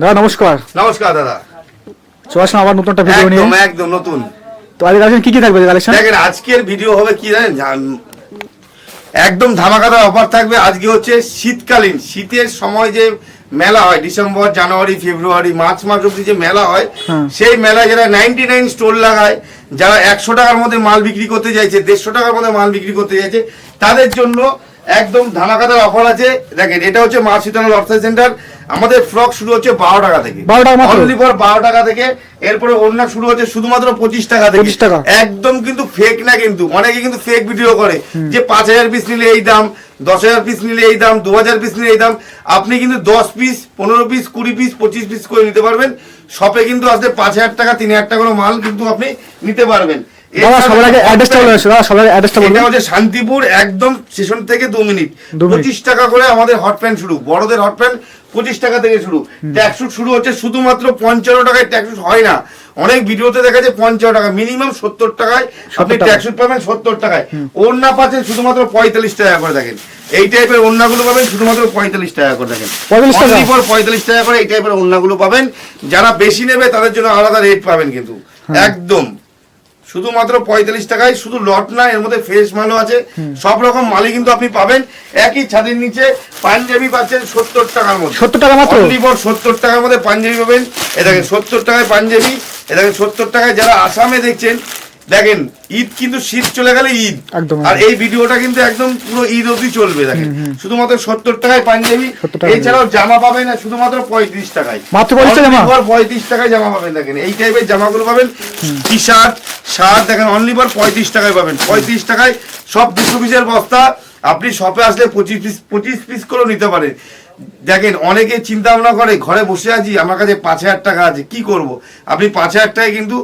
দাদা নমস্কার। নমস্কার দাদা। চলে আসলাম আবার নতুন একটা ভিডিও নিয়ে। একদম একদম নতুন। তো আজকে কালেকশন কি কি থাকবে কালেকশন দেখেন আজকের ভিডিও হবে কি জানেন? একদম ধামাকাদার অফার থাকবে। আজকে হচ্ছে শীতকালীন। শীতের সময় যে মেলা হয় ডিসেম্বর জানুয়ারি ফেব্রুয়ারি মার্চ মাস অব্দি যে মেলা হয় হ্যাঁ। সেই মেলায় যারা নাইনটি নাইন স্টোর লাগায় যারা একশো টাকার মধ্যে মাল বিক্রি করতে চাইছে দেড়শো টাকার মধ্যে মাল বিক্রি করতে চাইছে তাদের জন্য একদম ধামাকাদার অফার আছে। দেখেন এটা হচ্ছে মা শীতল অর্থ সেন্টার। আমাদের ফ্রক শুরু হচ্ছে বারো টাকা থেকে। 12 টাকা মাত্র? Only বারো টাকা থেকে এরপরে অন্য শুরু হচ্ছে শুধুমাত্র পঁচিশ টাকা থেকে। 25 টাকা। একদম কিন্তু ফেক না কিন্তু অনেকে কিন্তু ফেক ভিডিও করে যে পাঁচ হাজার পিস নিলে এই দাম দশ হাজার পিস নিলে এই দাম দু হাজার পিস নিলে এই দাম। আপনি কিন্তু দশ পিস পনেরো পিস কুড়ি পিস পঁচিশ পিস করে নিতে পারবেন। শপে কিন্তু আসলে পাঁচ হাজার টাকা তিন হাজার টাকা করে মাল কিন্তু আপনি নিতে পারবেন। দাদা সবার আগে অ্যাড্রেসটা বলে আসো দাদা সবার অ্যাড্রেসটা এটা হচ্ছে শান্তিপুর একদম স্টেশন থেকে দু মিনিট। দু মিনিট। পঁচিশ টাকা করে আমাদের হট প্যান্ট শুরু। বড়দের হট প্যান্ট পঁচিশ টাকা থেকে শুরু। ট্যাক্সুট শুরু হচ্ছে শুধুমাত্র পঞ্চান্ন টাকায় ট্যাক্সুট হয় না। অনেক ভিডিওতে দেখা যায় পঞ্চান্ন টাকা মিনিমাম সত্তর টাকায় আপনি 70 টাকা। ট্যাক্সুট পাবেন সত্তর টাকায়। ওড়না পাচ্ছেন শুধুমাত্র পঁয়তাল্লিশ টাকা করে দেখেন। এই টাইপের ওড়নাগুলো পাবেন শুধুমাত্র পঁয়তাল্লিশ টাকা করে দেখেন। 45 টাকা? পঁয়তাল্লিশ টাকা করে এই টাইপের ওড়নাগুলো পাবেন। যারা বেশি নেবে তাদের জন্য আলাদা রেট পাবেন কিন্তু। একদম। শুধুমাত্র পঁয়তাল্লিশ টাকায় শুধু লট না এর মধ্যে ফ্রেশ মালও আছে। সব রকম মালই কিন্তু আপনি পাবেন। একই ছাদের নিচে পাঞ্জাবি পাচ্ছেন সত্তর টাকার মধ্যে। 70 টাকা মাত্র? সত্তর টাকার মধ্যে পাঞ্জাবি পাবেন। এটাকে সত্তর টাকায় পাঞ্জাবি এটাকে সত্তর টাকায় যারা আসামে দেখছেন দেখেন ঈদ কিন্তু শীত চলে গেলে ঈদ। আর এই ভিডিওটা কিন্তু একদম পুরো ঈদ অবধি চলবে দেখেন। শুধুমাত্র সত্তর টাকায় পাঞ্জাবি এছাড়াও জামা পাবেন না শুধুমাত্র পঁয়ত্রিশ টাকায়। মাত্র 35 টাকা জামা? Only for পঁয়ত্রিশ টাকায় জামা পাবেন দেখেন। এই টাইপের জামাগুলো পাবেন টি শার্ট শার্ট দেখেন অনলি ফর পঁয়ত্রিশ টাকায় পাবেন। পঁয়ত্রিশ টাকায় সব দুশো পিসের বস্তা। আপনি শপে আসলে পঁচিশ পিস পঁচিশ পিস করেও নিতে পারেন। দেখেন অনেকে চিন্তা ভাবনা করে ঘরে বসে আছি আমার কাছে পাঁচ হাজার টাকা আছে কি করব? আপনি পাঁচ হাজার টাকায় কিন্তু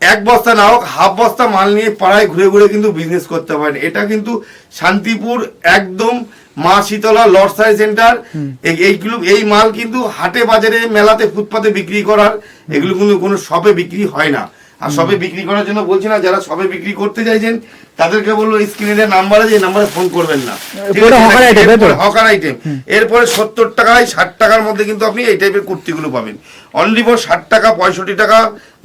এক বস্তা না হোক হাফ বস্তা মাল নিয়ে পাড়ায় ঘুরে ঘুরে কিন্তু বিজনেস করতে পারেন। এটা কিন্তু শান্তিপুর একদম মা শীতলা লর্ডসাই সেন্টার। এইগুলো এই মাল কিন্তু হাটে বাজারে মেলাতে ফুটপাতে বিক্রি করার এগুলো কিন্তু কোনো শপে বিক্রি হয় না। আর শপে বিক্রি করার জন্য বলছি না যারা শপে বিক্রি করতে চাইছেন তাদেরকে বলব স্ক্রিনের নাম্বার আছে এই নাম্বারে ফোন করবেন না? হকার আইটেম এরপরে সত্তর টাকায় ষাট টাকার মধ্যে কিন্তু আপনি এই টাইপের কুর্তিগুলো পাবেন। অনলি ফর ষাট টাকা পঁয়ষট্টি টাকা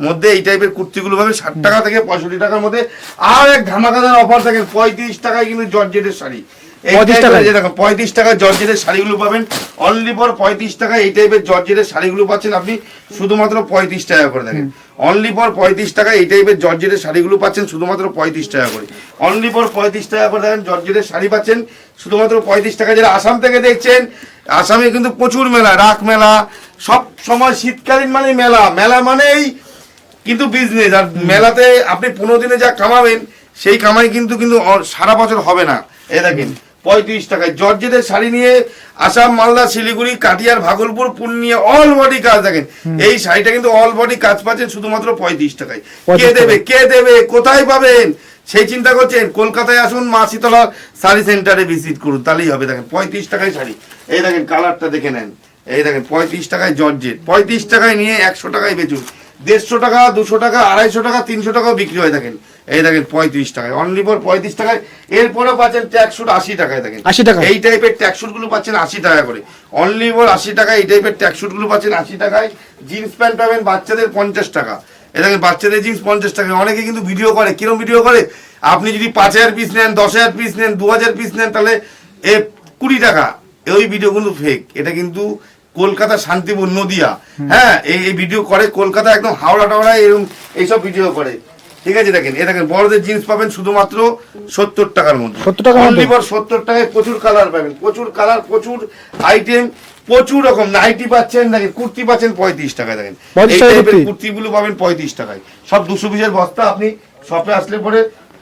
মধ্যে এই টাইপের কুর্তিগুলো পাবেন। ষাট টাকা থেকে পঁয়ষট্টি টাকার মধ্যে। আর এক ধামাকাদার অফার থাকে পঁয়ত্রিশ টাকায় কিন্তু জর্জেটের শাড়ি। এই 35 টাইপের টাকায়? পঁয়ত্রিশ টাকা জর্জেটের শাড়িগুলো পাবেন। অনলি ফর পঁয়ত্রিশ টাকায় এই টাইপের জর্জেটের শাড়িগুলো পাচ্ছেন আপনি শুধুমাত্র পঁয়ত্রিশ টাকা করে দেখেন। অনলি ফর পঁয়ত্রিশ টাকা এই টাইপের জর্জেটের শাড়িগুলো পাচ্ছেন শুধুমাত্র পঁয়ত্রিশ টাকা করে। অনলি ফর পঁয়ত্রিশ টাকা করে দেখেন জর্জেটের শাড়ি পাচ্ছেন শুধুমাত্র পঁয়ত্রিশ টাকা। যারা আসাম থেকে দেখছেন আসামে কিন্তু প্রচুর মেলা রাখ মেলা সব সময় শীতকালীন মানে মেলা। মেলা মানেই কিন্তু বিজনেস আর মেলাতে আপনি পনেরো দিনে যা কামাবেন সেই কামাই কিন্তু কিন্তু সারা বছর হবে না। এ দেখেন পঁয়ত্রিশ টাকায়। জর্জেটের শাড়ি নিয়ে আসাম মালদা শিলিগুড়ি কাটিয়ার ভাগলপুর পূর্ণিয়া অল বডি কাজ দেখেন। এই শাড়িটা কিন্তু অল বডি কাজ পাচ্ছেন শুধুমাত্র পঁয়ত্রিশ টাকায়। কে দেবে? কে দেবে? কোথায় পাবেন? সেই চিন্তা করছেন। কলকাতায় আসুন মা শীতলা শাড়ি সেন্টারে ভিজিট করুন। তাহলেই হবে। দেখেন পঁয়ত্রিশ টাকায় শাড়ি। এই দেখেন কালারটা দেখে নেন। এই দেখেন পঁয়ত্রিশ টাকায় জর্জেট পঁয়ত্রিশ টাকায় নিয়ে একশো টাকায় বেচুন। দেড়শো টাকা দুশো টাকা আড়াইশো টাকা তিনশো টাকাও বিক্রি হয়ে থাকেন এই দেখেন পঁয়ত্রিশ টাকায় অনলি ফর পঁয়ত্রিশ টাকায়। এরপরেও পাচ্ছেন ট্যাক্সুট আশি টাকায় দেখেন। 80 টাকা? এই টাইপের ট্যাক্সুটগুলো পাচ্ছেন আশি টাকা করে। অনলি ফর আশি টাকা এই টাইপের ট্যাক্সুটগুলো পাচ্ছেন আশি টাকায়। জিন্স প্যান্ট পাবেন বাচ্চাদের পঞ্চাশ টাকা। এ দেখেন বাচ্চাদের জিন্স পঞ্চাশ টাকা অনেকে কিন্তু ভিডিও করে। কিরম ভিডিও করে? আপনি যদি পাঁচ হাজার পিস নেন দশ হাজার পিস নেন দু হাজার পিস নেন তাহলে এ কুড়ি টাকা। ওই ভিডিও কিন্তু ফেক এটা কিন্তু কলকাতা শান্তিপুর নদিয়া। হ্যাঁ এই ভিডিও করে কলকাতা একদম হাওড়া টাওড়া এরকম এইসব ভিডিও করে। ঠিক আছে দেখেন এ দেখেন বড়দের জিন্স পাবেন শুধুমাত্র সত্তর টাকার মধ্যে। 70 টাকার মধ্যে? Only সত্তর টাকায় প্রচুর কালার পাবেন প্রচুর কালার প্রচুর আইটেম প্রচুর রকম। নাইটি পাচ্ছেন দেখেন কুর্তি পাচ্ছেন পঁয়ত্রিশ টাকায় দেখেন। এই টাইপের কুর্তি? কুর্তিগুলো পাবেন পঁয়ত্রিশ টাকায়। সব দুশো পিসের বস্তা আপনি শপে আসলে পরে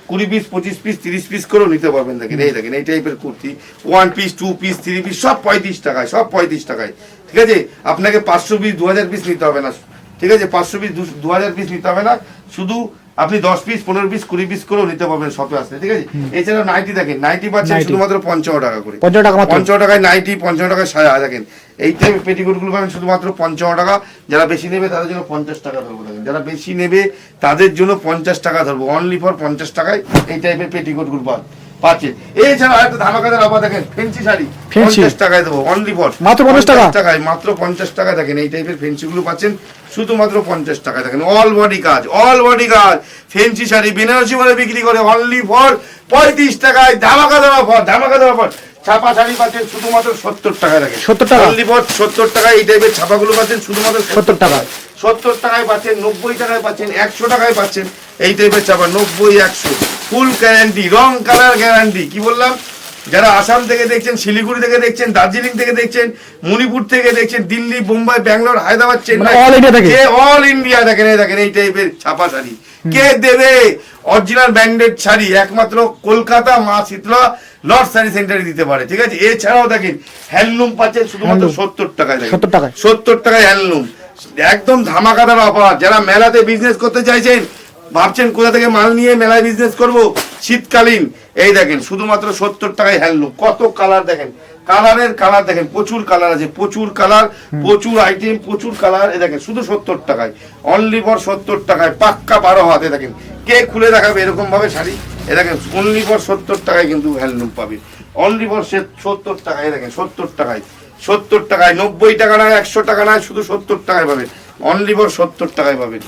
কুড়ি পিস পঁচিশ পিস তিরিশ পিস করেও নিতে পারবেন দেখেন, এই দেখেন, এই টাইপের kurti. One piece two piece three piece সব পঁয়ত্রিশ টাকায়, সব পঁয়ত্রিশ টাকায়। ঠিক আছে? আপনাকে পাঁচশো পিস দু হাজার পিস নিতে হবে না। ঠিক আছে? পাঁচশো পিস দু হাজার পিস নিতে হবে না। শুধু আপনি দশ পিস পনেরো পিস কুড়ি পিস করেও নিতে পারবেন শপে আসতে ঠিক আছে? এছাড়া নাইটি দেখেন নাইটি পাচ্ছেন শুধুমাত্র পঞ্চান্ন টাকা করে। 55 টাকা? পঞ্চান্ন টাকায় নাইটি পঞ্চান্ন টাকায় সায়া দেখেন। এই টাইপের পেটিকোটগুলো পাবেন শুধুমাত্র পঞ্চান্ন টাকা। যারা বেশি নেবে তাদের জন্য পঞ্চাশ টাকা ধরবো দেখেন। যারা বেশি নেবে তাদের জন্য পঞ্চাশ টাকা ধরবো। অনলি ফর পঞ্চাশ টাকায় এই টাইপের পেটিকোটগুলো পান পাচ্ছেন এছাড়া একটা অফার দেখেন ফেন্সি শাড়ি পঞ্চাশ টাকায় দেবো অনলি ফর মাত্র 50 টাকা? টাকায় মাত্র পঞ্চাশ টাকা দেখেন এই টাইপের ফেন্সি গুলো পাচ্ছেন। শুধুমাত্র পঞ্চাশ টাকা দেখেন অল বডি কাজ অল বডি কাজ ফেন্সি শাড়ি বেনারসি বলে বিক্রি করে অনলি ফর পঁয়ত্রিশ টাকায়। ধামাকা দেওয়া ফর ধামাকা দেওয়া ফর ছাপা শাড়ি পাচ্ছেন শুধুমাত্র সত্তর টাকায় 70 টাকা? অনলি ফর সত্তর টাকায় এই টাইপের ছাপাগুলো পাচ্ছেন শুধুমাত্র 70 টাকা। সত্তর টাকায় পাচ্ছেন নব্বই টাকায় পাচ্ছেন একশো টাকায় পাচ্ছেন এই টাইপের চাপা নব্বই একশো। ফুল গ্যারান্টি রং কালার গ্যারান্টি কি বললাম? যারা আসাম থেকে দেখছেন শিলিগুড়ি থেকে দেখছেন দার্জিলিং থেকে দেখছেন মণিপুর থেকে দেখছেন দিল্লি বোম্বাই ব্যাঙ্গালোর হায়দ্রাবাদ চেন্নাই মানে থেকে? অল ইন্ডিয়া দেখেন দেখেন এই টাইপের ছাপা শাড়ি। কে দেবে? অরিজিনাল ব্র্যান্ডেড শাড়ি একমাত্র কলকাতা মা শীতলা লর্ড শাড়ি সেন্টারে দিতে পারে ঠিক আছে? এছাড়াও দেখেন হ্যান্ডলুম পাচ্ছেন শুধুমাত্র সত্তর টাকায়। 70 টাকায়? সত্তর টাকায় হ্যান্ডলুম একদম ধামাকাদার অফার যারা মেলাতে বিজনেস করতে চাইছেন ভাবছেন কোথা থেকে মাল নিয়ে মেলায় বিজনেস করব? শীতকালীন। এই দেখেন শুধুমাত্র সত্তর টাকায় হ্যান্ডলুম কত কালার দেখেন? কালারের কালার দেখেন প্রচুর কালার আছে প্রচুর কালার প্রচুর আইটেম প্রচুর কালার এই দেখেন শুধু সত্তর টাকায়। অনলি ফর সত্তর টাকায় পাক্কা বারো হাতে দেখেন। কে খুলে দেখাবে এরকম ভাবে শাড়ি? এ দেখেন অনলি ফর সত্তর টাকায় কিন্তু হ্যান্ডলুম পাবে। অনলি ফর সত্তর টাকায় দেখেন সত্তর টাকায়। সত্তর টাকায় নব্বই টাকা নয় একশো টাকা নয় শুধু সত্তর টাকায় পাবেন অনলি ফর সত্তর টাকায় পাবেন।